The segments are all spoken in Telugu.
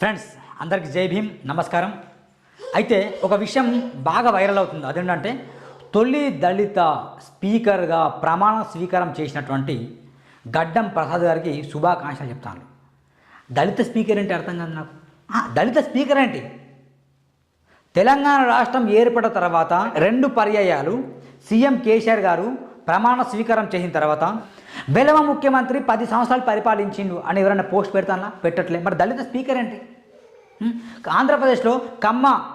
ఫ్రెండ్స్ అందరికి జై భీమ్ నమస్కారం. అయితే ఒక విషయం బాగా వైరల్ అవుతుంది. అదేంటంటే తొలి దళిత స్పీకర్గా ప్రమాణ స్వీకారం చేసినటువంటి గడ్డం ప్రసాద్ గారికి శుభాకాంక్షలు చెప్తాను. దళిత స్పీకర్ ఏంటి అర్థం కాదు నాకు? దళిత స్పీకర్ ఏంటి? తెలంగాణ రాష్ట్రం ఏర్పడిన తర్వాత రెండు పర్యాయాలు సీఎం కేసీఆర్ గారు ప్రమాణ స్వీకారం చేసిన తర్వాత బెలవ ముఖ్యమంత్రి పది సంవత్సరాలు పరిపాలించిండు అని ఎవరైనా పోస్ట్ పెడతానా? పెట్టట్లే. మరి దళిత స్పీకర్ ఏంటి? ఆంధ్రప్రదేశ్లో కమ్మ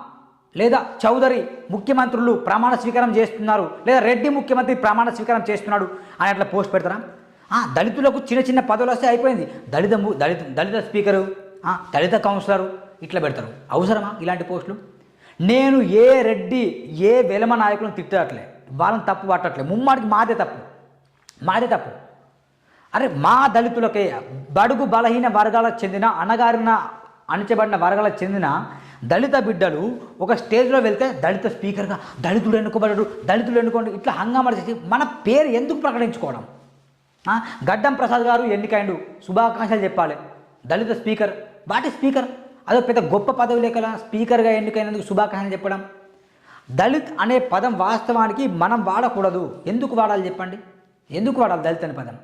లేదా చౌదరి ముఖ్యమంత్రులు ప్రమాణ స్వీకారం చేస్తున్నారు లేదా రెడ్డి ముఖ్యమంత్రి ప్రమాణ స్వీకారం చేస్తున్నాడు అని అట్లా పోస్ట్ పెడతారా? ఆ, దళితులకు చిన్న చిన్న పదవులు వస్తే అయిపోయింది. దళిత దళిత దళిత స్పీకరు దళిత కౌన్సిలరు ఇట్లా పెడతారు. అవసరమా ఇలాంటి పోస్టులు? నేను ఏ రెడ్డి ఏ వెలమ నాయకులను తిట్టట్లే. వాళ్ళని తప్పు పట్టట్లే. ముమ్మాడికి మాదే తప్పు. మాదే తప్పు. అరే మా దళితులకే బడుగు బలహీన వర్గాలకు చెందిన అణగారిన అణచబడిన వర్గాలకు చెందిన దళిత బిడ్డలు ఒక స్టేజ్లో వెళ్తే దళిత స్పీకర్గా దళితుడు ఎన్నుకోబడడు దళితుడు ఎన్నుకోండి ఇట్లా హంగామా చేసి మన పేరు ఎందుకు ప్రకటించుకోవడం? గడ్డం ప్రసాద్ గారు ఎన్నికైండు శుభాకాంక్షలు చెప్పాలి. దళిత స్పీకర్ వాటి స్పీకర్? అదో పెద్ద గొప్ప పదవి లేకల స్పీకర్గా ఎన్నికైనందుకు శుభాకాంక్షలు చెప్పడం. దళిత్ అనే పదం వాస్తవానికి మనం వాడకూడదు. ఎందుకు వాడాలి చెప్పండి? ఎందుకు వాడాలి దళిత్ అనే పదం?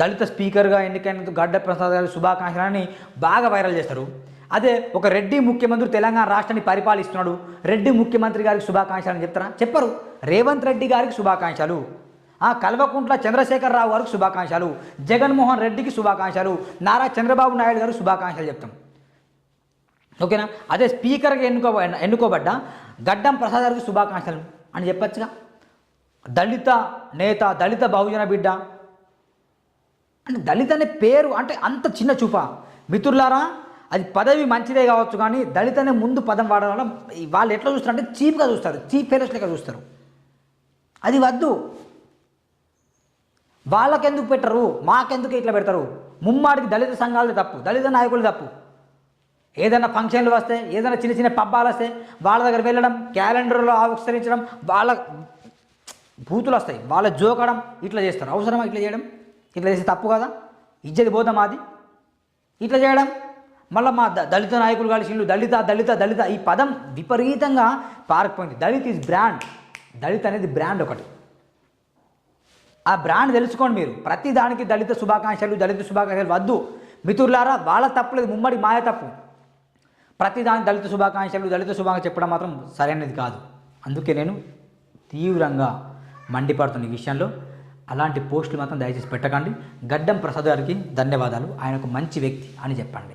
దళిత స్పీకర్గా ఎన్నికైన గడ్డ ప్రసాద్ గారి శుభాకాంక్షలని బాగా వైరల్ చేస్తారు అదే ఒక రెడ్డి ముఖ్యమంత్రి తెలంగాణ రాష్ట్రాన్ని పరిపాలిస్తున్నాడు. రెడ్డి ముఖ్యమంత్రి గారికి శుభాకాంక్షలు అని చెప్తారా? చెప్పరు. రేవంత్ రెడ్డి గారికి శుభాకాంక్షలు. ఆ కల్వకుంట్ల చంద్రశేఖర్ రావు గారికి శుభాకాంక్షలు. జగన్మోహన్ రెడ్డికి శుభాకాంక్షలు. నారా చంద్రబాబు నాయుడు గారికి శుభాకాంక్షలు చెప్తాం. ఓకేనా? అదే స్పీకర్గా ఎన్నుకో ఎన్నుకోబడ్డ గడ్డం ప్రసాద్ గారికి శుభాకాంక్షలు అని చెప్పచ్చుగా. దళిత నేత దళిత బహుజన బిడ్డ అంటే దళిత్ అనే పేరు అంటే అంత చిన్న చూప. మిత్రులారా అది పదవి మంచిదే కావచ్చు కానీ దళిత్ అనే ముందు పదం వాడడం వల్ల వాళ్ళు ఎట్లా చూస్తారు అంటే చీప్గా చూస్తారు చీప్ ఫెలోస్ లెక్క చూస్తారు. అది వద్దు. వాళ్ళకెందుకు పెట్టరు? మాకెందుకు ఇట్లా పెడతారు? ముమ్మాడికి దళిత సంఘాలది తప్పు దళిత నాయకులు తప్పు. ఏదైనా ఫంక్షన్లు వస్తే ఏదైనా చిన్న చిన్న పబ్బాలు వస్తే వాళ్ళ దగ్గర వెళ్ళడం క్యాలెండర్లో ఆవిష్కరించడం వాళ్ళ బూతులు వస్తాయి వాళ్ళ జోకడం ఇట్లా చేస్తారు. అవసరమా ఇట్లా చేయడం? ఇట్లా చేస్తే తప్పు కదా? ఇజ్జది పోదాం మాది. ఇట్లా చేయడం? మళ్ళీ మా దళిత నాయకులు కలిసి దళిత దళిత దళిత. ఈ పదం విపరీతంగా పారిపోయింది. దళిత్ ఈజ్ బ్రాండ్ దళిత్ అనేది బ్రాండ్ ఒకటి. ఆ బ్రాండ్ తెలుసుకోండి మీరు. ప్రతి దానికి దళిత శుభాకాంక్షలు దళిత శుభాకాంక్షలు వద్దు. మిత్రులారా వాళ్ళ తప్పులేదు ముమ్మడి మాయ తప్పు. ప్రతి దానికి దళిత శుభాకాంక్షలు దళిత శుభాకాంక్షలు చెప్పడం మాత్రం సరైనది కాదు. అందుకే నేను తీవ్రంగా మండిపడుతున్న ఈ విషయంలో అలాంటి పోస్టులు మాత్రం దయచేసి పెట్టకండి. గడ్డం ప్రసాద్ గారికి ధన్యవాదాలు. ఆయన ఒక మంచి వ్యక్తి అని చెప్పండి.